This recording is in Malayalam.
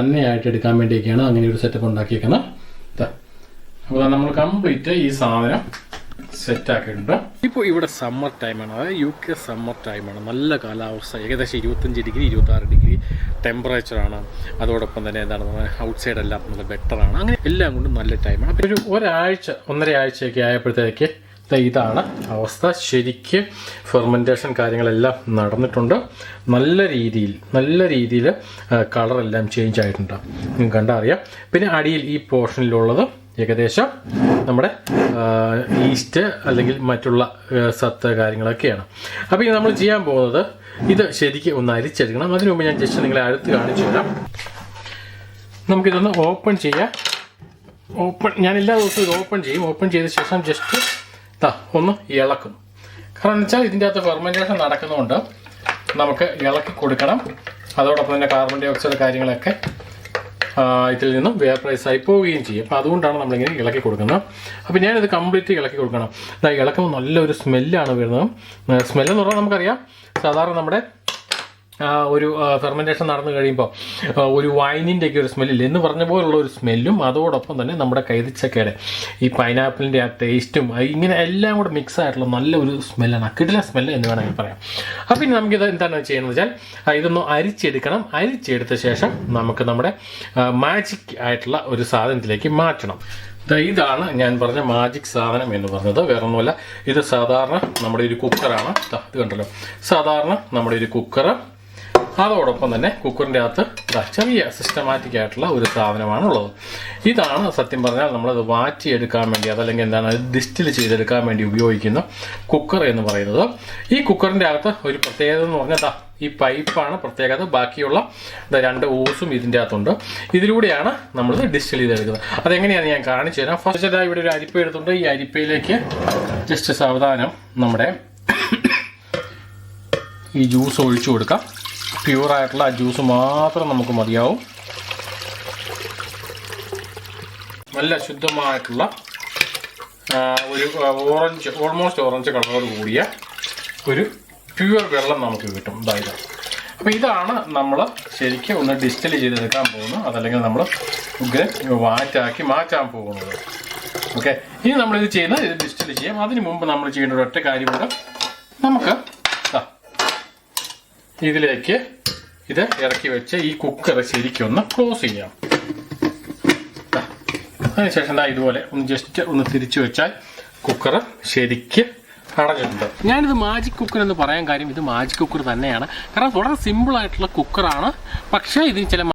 തന്നെയായിട്ട് എടുക്കാൻ വേണ്ടിയൊക്കെയാണ് അങ്ങനെ ഒരു സെറ്റപ്പ് ഉണ്ടാക്കിയേക്കുന്നത്. അപ്പോൾ നമ്മൾ കംപ്ലീറ്റ് ഈ സാധനം സെറ്റ് ആക്കിയിട്ടുണ്ട്. ഇപ്പോൾ ഇവിടെ സമ്മർ ടൈമാണ് അതായത് യു കെ സമ്മർ ടൈമാണ് നല്ല കാലാവസ്ഥ. ഏകദേശം ഇരുപത്തഞ്ച് ഡിഗ്രി ഇരുപത്തി ആറ് ഡിഗ്രി ടെമ്പറേച്ചറാണ് അതോടൊപ്പം തന്നെ എന്താണ് ഔട്ട് സൈഡ് എല്ലാം നല്ല ബെറ്ററാണ് അങ്ങനെ എല്ലാം കൊണ്ടും നല്ല ടൈമാണ് ഒരു ഒരാഴ്ച ഒന്നര ആഴ്ചയൊക്കെ ആയപ്പോഴത്തേക്ക് ഇതാണ്. അവസ്ഥ ശരിക്ക് ഫെർമെന്റേഷൻ കാര്യങ്ങളെല്ലാം നടന്നിട്ടുണ്ട്. നല്ല രീതിയിൽ നല്ല രീതിയിൽ കളറെല്ലാം ചേഞ്ച് ആയിട്ടുണ്ട്. നിങ്ങൾക്ക് കണ്ടാൽ അറിയാം പിന്നെ അടിയിൽ ഈ പോർഷനിലുള്ളത് ഏകദേശം നമ്മുടെ ഈസ്റ്റ് അല്ലെങ്കിൽ മറ്റുള്ള സത്ത് കാര്യങ്ങളൊക്കെയാണ്. അപ്പോൾ ഇനി നമ്മൾ ചെയ്യാൻ പോകുന്നത് ഇത് ശരിക്ക് ഒന്ന് അരിച്ചെടുക്കണം. അതിനു മുമ്പ് ഞാൻ ജസ്റ്റ് നിങ്ങളെ അടുത്ത് കാണിച്ചു തരാം. നമുക്കിതൊന്ന് ഓപ്പൺ ചെയ്യാം. ഓപ്പൺ ഞാൻ എല്ലാ ദിവസവും ഇത് ഓപ്പൺ ചെയ്യും. ഓപ്പൺ ചെയ്ത ശേഷം ജസ്റ്റ് ഒന്ന് ഇളക്കും കാരണം എന്ന് വെച്ചാൽ ഇതിന്റെ അകത്ത് ഫെർമെന്റേഷൻ നടക്കുന്നതുകൊണ്ട് നമുക്ക് ഇളക്കി കൊടുക്കണം. അതോടൊപ്പം തന്നെ കാർബൺ ഡൈ ഓക്സൈഡ് കാര്യങ്ങളൊക്കെ ഇതിൽ നിന്നും വേപ്രൈസ് ആയി പോവുകയും ചെയ്യും. അപ്പോൾ അതുകൊണ്ടാണ് നമ്മളിങ്ങനെ ഇളക്കി കൊടുക്കുന്നത്. അപ്പോൾ ഞാനിത് കംപ്ലീറ്റ് ഇളക്കി കൊടുക്കണം. ഇളക്കുമ്പോൾ നല്ലൊരു സ്മെല്ലാണ് വരുന്നത്. സ്മെല്ലെന്ന് പറഞ്ഞാൽ നമുക്കറിയാം സാധാരണ നമ്മുടെ ഒരു ഫെർമെന്റേഷൻ നടന്നു കഴിയുമ്പോൾ ഒരു വൈനിന്റെ ഒക്കെ ഒരു സ്മെല്ലില്ല എന്ന് പറഞ്ഞ പോലുള്ള ഒരു സ്മെല്ലും അതോടൊപ്പം തന്നെ നമ്മുടെ കൈതച്ചക്കയുടെ ഈ പൈനാപ്പിളിന്റെ ആ ടേസ്റ്റും ഇങ്ങനെ എല്ലാം കൂടെ മിക്സ് ആയിട്ടുള്ള നല്ല ഒരു സ്മെല്ലാണ് കിടില സ്മെല്ല് എന്ന് വേണമെങ്കിൽ പറയാം. അപ്പോൾ ഇനി നമുക്കിത് എന്താണ് ചെയ്യുന്നത് വെച്ചാൽ ഇതൊന്ന് അരിച്ചെടുക്കണം. അരിച്ചെടുത്ത ശേഷം നമുക്ക് നമ്മുടെ മാജിക് ആയിട്ടുള്ള ഒരു സാധനത്തിലേക്ക് മാറ്റണം. ഇതാണ് ഞാൻ പറഞ്ഞ മാജിക് സാധനം എന്ന് പറഞ്ഞത്. വേറെ ഒന്നുമല്ല ഇത് സാധാരണ നമ്മുടെ ഒരു കുക്കറാണ് ഇത് കണ്ടല്ലോ. സാധാരണ നമ്മുടെ ഒരു കുക്കർ അതോടൊപ്പം തന്നെ കുക്കറിന്റെ അകത്ത് ചെറിയ സിസ്റ്റമാറ്റിക് ആയിട്ടുള്ള ഒരു സാധനമാണ് ഉള്ളത് ഇതാണ് സത്യം പറഞ്ഞാൽ നമ്മളത് വാറ്റിയെടുക്കാൻ വേണ്ടി അതല്ലെങ്കിൽ എന്താണ് ഡിസ്റ്റിൽ ചെയ്തെടുക്കാൻ വേണ്ടി ഉപയോഗിക്കുന്ന കുക്കർ എന്ന് പറയുന്നത്. ഈ കുക്കറിന്റെ അകത്ത് ഒരു പ്രത്യേകത എന്ന് പറഞ്ഞാൽ ഈ പൈപ്പാണ് പ്രത്യേകത. ബാക്കിയുള്ള രണ്ട് ഓസും ഇതിന്റെ അകത്തുണ്ട്. ഇതിലൂടെയാണ് നമ്മൾ ഡിസ്റ്റിൽ ചെയ്തെടുക്കുന്നത്. അതെങ്ങനെയാണ് ഞാൻ കാണിച്ചു തരാം. ഫസ്റ്റ് ഇവിടെ ഒരു അരിപ്പ എടുത്തുണ്ട് ഈ അരിപ്പയിലേക്ക് ജസ്റ്റ് സാവധാനം നമ്മുടെ ഈ ജ്യൂസ് ഒഴിച്ചു കൊടുക്കാം. ആ ജ്യൂസ് മാത്രം നമുക്ക് മതിയാവും. നല്ല ശുദ്ധമായിട്ടുള്ള ഒരു ഓറഞ്ച് ഓൾമോസ്റ്റ് ഓറഞ്ച് കളറോട് കൂടിയ ഒരു പ്യുവർ വെള്ളം നമുക്ക് കിട്ടും. ഇതായത് അപ്പോൾ ഇതാണ് നമ്മൾ ശരിക്കും ഒന്ന് ഡിസ്റ്റൽ ചെയ്തെടുക്കാൻ പോകുന്നത്. അതല്ലെങ്കിൽ നമ്മൾ ഉഗ്ര വാറ്റാക്കി മാറ്റാൻ പോകുന്നത്. ഓക്കെ ഇനി നമ്മളിത് ചെയ്യുന്നത് ഇത് ഡിസ്റ്റിൽ ചെയ്യാം. അതിന് മുമ്പ് നമ്മൾ ചെയ്യേണ്ട ഒറ്റ കാര്യമുണ്ട് നമുക്ക് ഇതിലേക്ക് ഇത് ഇറക്കി വെച്ച് ഈ കുക്കർ ശരിക്കും ഒന്ന് ക്ലോസ് ചെയ്യാം. അതിനുശേഷം ദാ ഇതുപോലെ ഒന്ന് ജസ്റ്റ് ഒന്ന് തിരിച്ചു വെച്ചാൽ കുക്കർ ശരിക്ക് അടഞ്ഞിട്ടുണ്ട്. ഞാനിത് മാജിക് കുക്കർ എന്ന് പറയാൻ കാര്യം ഇത് മാജിക് കുക്കർ തന്നെയാണ്. കാരണം വളരെ സിമ്പിൾ ആയിട്ടുള്ള കുക്കറാണ് പക്ഷേ ഇതിന് ചില